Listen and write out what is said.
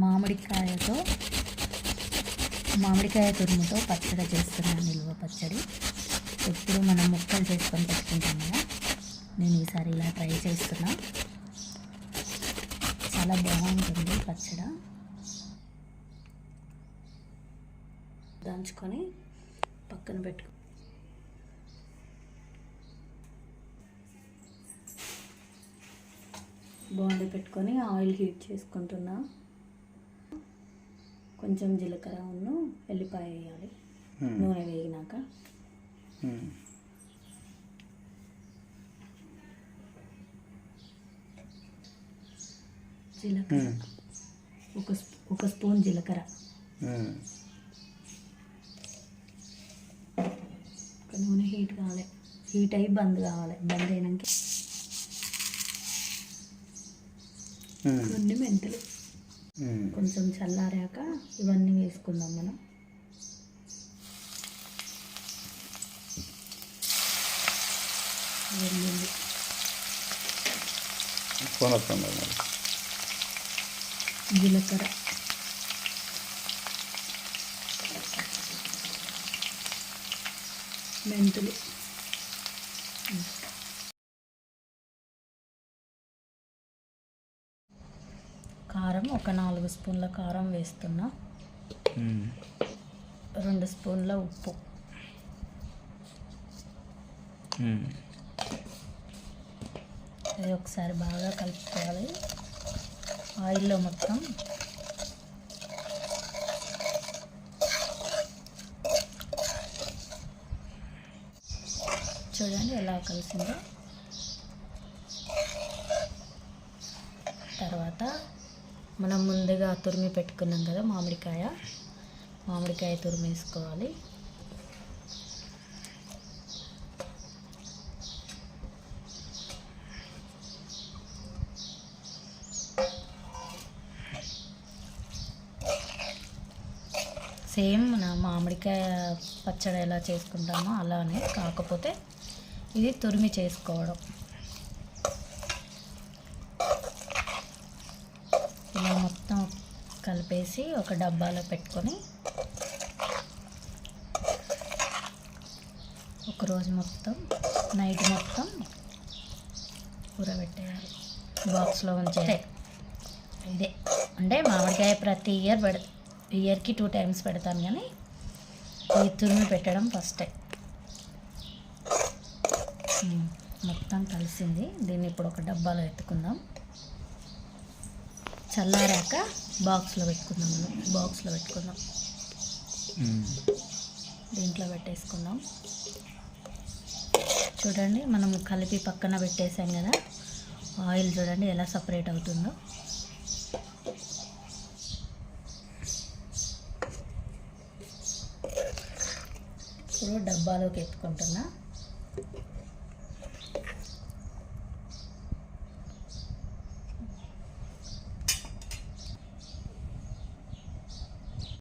మామిడికాయతో మామిడికాయ తురుముతో పచ్చడి చేస్తున్నాను నిల్వ పచ్చడి. ఎప్పుడు మనం ముక్కలు చేసుకొని పెట్టుకుంటాం కదా నేను ఈసారి ఇలా ట్రై చేస్తున్నా. చాలా బాగుంటుంది పచ్చడి. దంచుకొని పక్కన పెట్టుకో బాండి పెట్టుకొని ఆయిల్ హీట్ చేసుకుంటున్నా. కొంచెం జీలకర్ర ఉన్ను ఎల్లిపాయ వేయాలి. నూనె వేగినాక. జీలకర్ర. ఒక ఒక స్పూన్ జీలకర్ర. నూనె హీట్ కావాలి. హీట్ అయ్యి బంద్ కావాలి. బంద్ అయినాక కొన్ని మెంతులు. కొంచెం చల్లారాక ఇవన్నీ వేసుకుందాం మనం. వెల్లుల్లి జీలకర్ర. మెంతులు. కారం ఒక నాలుగు స్పూన్ల కారం వేస్తున్నా. రెండు స్పూన్ల ఉప్పు. ఇది ఒకసారి బాగా కలుపుకోవాలి. ఆయిల్లో మొత్తం. చూడండి ఎలా కలిసిందో. తర్వాత మనం ముందుగా తురిమి పెట్టుకున్నాం కదా మామిడికాయ. మామిడికాయ తురిమేసుకోవాలి. సేమ్ మన మామిడికాయ పచ్చడి ఎలా చేసుకుంటామో అలానే కాకపోతే ఇది తురిమి చేసుకోవడం ఇలా మొత్తం కలిపేసి ఒక డబ్బాలో పెట్టుకొని ఒకరోజు మొత్తం నైట్ మొత్తం ఊరబెట్టేయాలి బాక్స్లో ఉంచే ఇదే. అంటే మామిడికాయ ప్రతి ఇయర్ పెడ ఇయర్కి టూ టైమ్స్ పెడతాను కానీ ఈ తురిమి పెట్టడం ఫస్టే మొత్తం కలిసింది. దీన్ని ఇప్పుడు ఒక డబ్బాలో ఎత్తుకుందాం. చల్లారాక బాక్స్లో పెట్టుకుందాం మనం. బాక్స్లో పెట్టుకుందాం. దీంట్లో పెట్టేసుకుందాం. చూడండి మనం కలిపి పక్కన పెట్టేసాం కదా ఆయిల్ చూడండి ఎలా సపరేట్ అవుతుందో. ఇప్పుడు డబ్బాలోకి ఎత్తుకుంటున్నా.